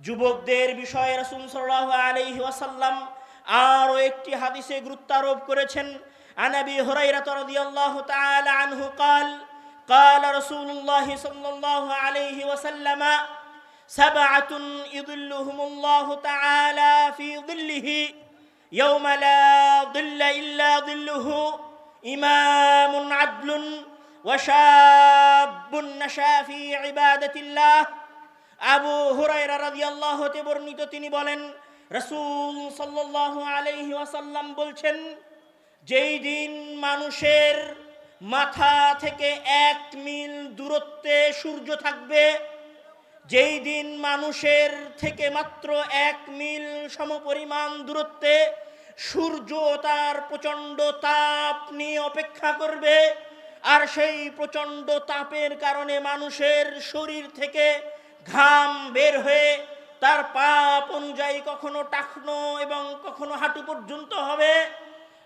যুবকদের বিষয়ে রসুল সাল্লাহ আলহি ওয়াসাল্লাম আরও একটি হাদিসে গুরুত্ব আরোপ করেছেন আনাবি হরাইরাত রাদিয়াল্লাহু তাআলা আনহু قال قال رسول الله صلى الله عليه وسلم سبعة يظلهم الله تعالى في ظله يوم لا ظل إلا ظله إمام عدل وشاب نشا في عبادة الله আবু হুরাইরা রাদিয়াল্লাহু বর্ণিত, তিনি বলেন, রাসূল সাল্লাল্লাহু আলাইহি ওয়াসাল্লাম বলছেন, যেই দিন মানুষের মাথা থেকে এক মিল দূরত্বে সূর্য থাকবে, যেই দিন মানুষের থেকে মাত্র এক মিল সমপরিমাণ দূরত্বে সূর্য তার প্রচণ্ড তাপ নিয়ে অপেক্ষা করবে, আর সেই প্রচণ্ড তাপের কারণে মানুষের শরীর থেকে ঘাম বের হয়ে তার পাপ অনুযায়ী কখনো টাকনো এবং কখনো হাঁটু পর্যন্ত হবে,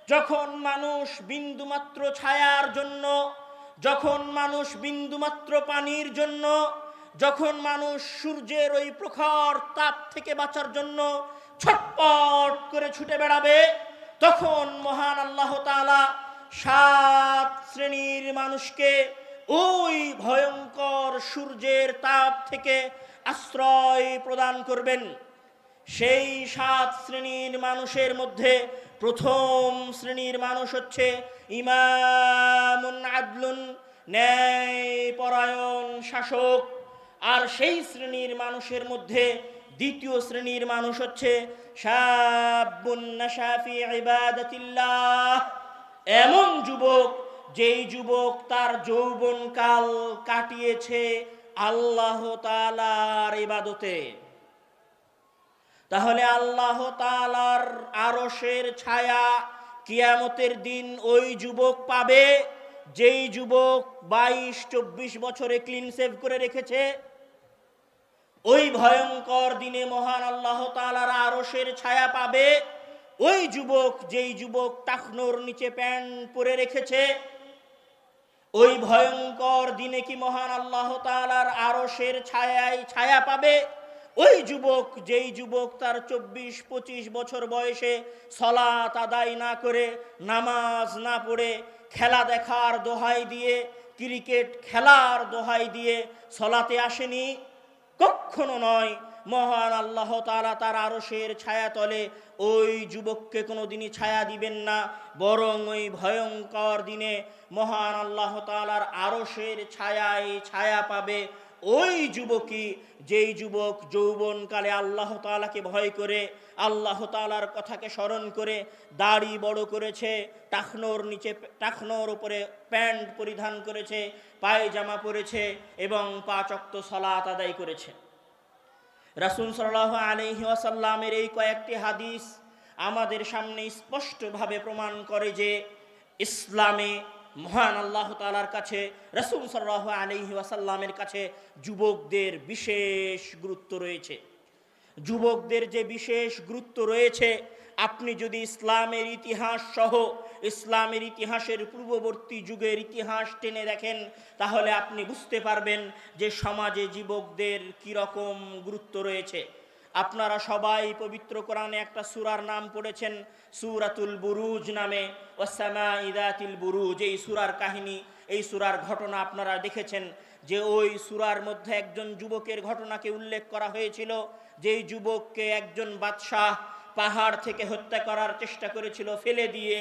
যখন মানুষ বিন্দুমাত্র ছায়ার জন্য, যখন মানুষ বিন্দুমাত্র পানির জন্য, যখন মানুষ সূর্যের ওই প্রখর তাপ থেকে বাঁচার জন্য ছটপট করে ছুটে বেড়াবে, তখন মহান আল্লাহ তাআলা সাত শ্রেণির মানুষকে ওই ভয়ঙ্কর সূর্যের তাপ থেকে আশ্রয় প্রদান করবেন। সেই সাত শ্রেণির মানুষের মধ্যে প্রথম শ্রেণির মানুষ হচ্ছে ইমামুন আদলুন ন্যায় পরায়ণ শাসক। আর সেই শ্রেণির মানুষের মধ্যে দ্বিতীয় শ্রেণির মানুষ হচ্ছে এমন যুবক যেই যুবক তার যৌবনকাল কাটিয়েছে আল্লাহ তালার ইবাদতে। তাহলে আল্লাহ তালার আরশের ছায়া কিয়ামতের দিন ওই যুবক পাবে, যেই যুবক বাইশ, চব্বিশ বছরে ক্লিন সেভ করে রেখেছে। ওই ভয়ঙ্কর দিনে মহান আল্লাহ তালার আরশের ছায়া পাবে। ওই যুবক, যেই যুবক টাকনোর নিচে প্যান্ট পরে রেখেছে ওই ভয়ঙ্কর দিনে কি মহান আল্লাহ তালার আরশের ছায়ায় ছায়া পাবে? ওই যুবক, যেই যুবক তার চব্বিশ, পঁচিশ বছর বয়সে সলাত আদায় না করে নামাজ না পড়ে খেলা দেখার দোহাই দিয়ে, ক্রিকেট খেলার দোহাই দিয়ে সলাতে আসেনি? কখনো নয়। মহান আল্লাহ তালা তার আরশের ছায়া তলে ওই যুবককে কোনো দিনই ছায়া দিবেন না, বরং ওই ভয়ঙ্কর দিনে মহান আল্লাহ তালার আরশের ছায়ায় ছায়া পাবে ওই যুবকই, যেই যুবক যৌবনকালে আল্লাহ তালাকে ভয় করে, আল্লাহ তালার কথাকে স্মরণ করে, দাড়ি বড় করেছে টাকনোর নিচে টাকনোর উপরে প্যান্ট পরিধান করেছে, পায়জামা পরেছে এবং পাচক্ত সলাত আদায় করেছে। রাসুল সাল্লাহ আলহি ওয়াসাল্লামের এই কয়েকটি হাদিস আমাদের সামনে স্পষ্টভাবে প্রমাণ করে যে ইসলামে মহান আল্লাহ তালার কাছে, রসুল সাল্লাহ আলহি ওয়াসাল্লামের কাছে যুবকদের বিশেষ গুরুত্ব রয়েছে। যুবকদের যে বিশেষ গুরুত্ব রয়েছে আপনি যদি ইসলামের ইতিহাস সহ ইসলামের ইতিহাসের পূর্ববর্তী যুগের ইতিহাস টেনে দেখেন, তাহলে আপনি বুঝতে পারবেন যে সমাজে যুবকদের কীরকম গুরুত্ব রয়েছে। আপনারা সবাই পবিত্র কোরআনে একটা সুরার নাম পড়েছেন, সুরাতুল বুরুজ নামে ওসামা ইদাতিল বুরুজ। এই সুরার কাহিনী, এই সুরার ঘটনা আপনারা দেখেছেন যে ওই সুরার মধ্যে একজন যুবকের ঘটনাকে উল্লেখ করা হয়েছিল, যেই যুবককে একজন বাদশাহ পাহাড় থেকে হত্যা করার চেষ্টা করেছিল, ফেলে দিয়ে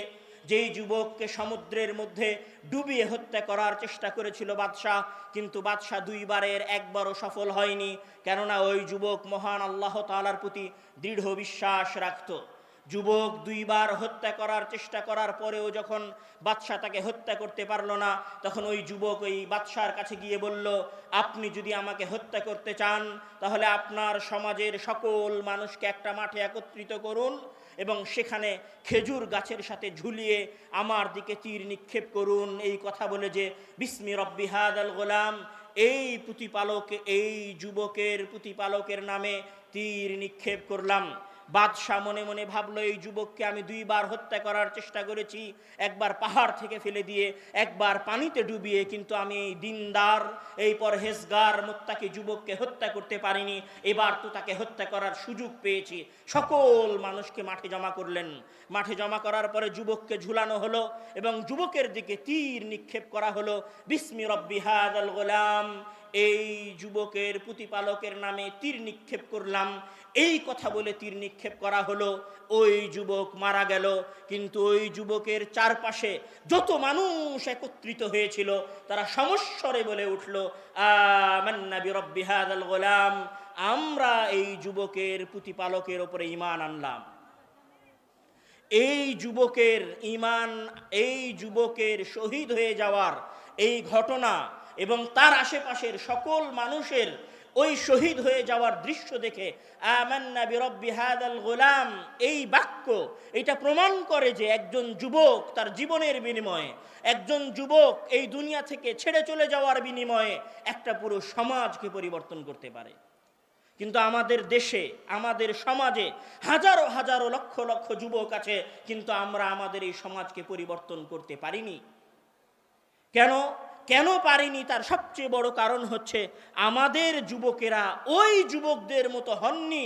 যেই যুবককে সমুদ্রের মধ্যে ডুবিয়ে হত্যা করার চেষ্টা করেছিল বাদশাহ, কিন্তু বাদশাহ দুইবারের একবারও সফল হয়নি। কেননা ওই যুবক মহান আল্লাহ তালার প্রতি দৃঢ় বিশ্বাস রাখত। যুবক দুইবার হত্যা করার চেষ্টা করার পরেও যখন বাদশাহ তাকে হত্যা করতে পারল না, তখন ওই যুবক ওই বাদশার কাছে গিয়ে বলল, আপনি যদি আমাকে হত্যা করতে চান, তাহলে আপনার সমাজের সকল মানুষকে একটা মাঠে একত্রিত করুন এবং সেখানে খেজুর গাছের সাথে ঝুলিয়ে আমার দিকে তীর নিক্ষেপ করুন। এই কথা বলে যে, বিস্মি রব্বি হাদ আল গোলাম, এই প্রতিপালক, এই যুবকের প্রতিপালকের নামে তীর নিক্ষেপ করলাম। বাদশাহ মনে মনে ভাবলো, এই যুবককে আমি দুইবার হত্যা করার চেষ্টা করেছি। একবার পাহাড় থেকে ফেলে দিয়ে, একবার পানিতে ডুবিয়ে, কিন্তু আমি এই দিনদার, এই পরহেজগার মোত্তাকি যুবককে হত্যা করতে পারিনি। এবার তো তাকে হত্যা করার সুযোগ পেয়েছি। সকল মানুষকে মাঠে জমা করলেন। মাঠে জমা করার পরে যুবককে ঝুলানো হলো এবং যুবকের দিকে তীর নিক্ষেপ করা হলো। বিস্মি রব্বি হাদাল গোলাম। এই যুবকের প্রতিপালকের নামে তীর নিক্ষেপ করলাম। এই কথা বলে তীর নিক্ষেপ করা হলো। ওই যুবক মারা গেল। কিন্তু ওই যুবকের চারপাশে যত মানুষ একত্রিত হয়েছিল, তারা সমস্বরে বলে উঠল, আমান্না বিরব্বি হাদাল গোলাম, আমরা এই যুবকের প্রতিপালকের ওপরে ইমান আনলাম। এই যুবকের ইমান এই যুবকের শহীদ হয়ে যাওয়ার এই ঘটনা এবং তার আশেপাশের সকল মানুষের ওই শহীদ হয়ে যাওয়ার দৃশ্য দেখে, আমান্না বিরব্বি হাদাল গোলাম। এই বাক্য, এটা প্রমাণ করে যে একজন যুবক তার জীবনের বিনিময়ে, একজন যুবক এই দুনিয়া থেকে ছেড়ে চলে যাওয়ার বিনিময়ে একটা পুরো সমাজকে পরিবর্তন করতে পারে। কিন্তু আমাদের দেশে, আমাদের সমাজে হাজারো হাজারো লক্ষ লক্ষ যুবক আছে, কিন্তু আমরা আমাদের এই সমাজকে পরিবর্তন করতে পারিনি। কেন? কেন পারিনি? তার সবচেয়ে বড় কারণ হচ্ছে আমাদের যুবকেরা ওই যুবকদের মতো হননি।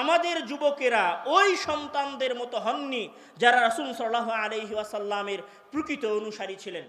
আমাদের যুবকেরা ওই সন্তানদের মতো হননি যারা রাসুল সাল্লাহ আলহি ওয়াসাল্লামের প্রকৃত অনুসারী ছিলেন।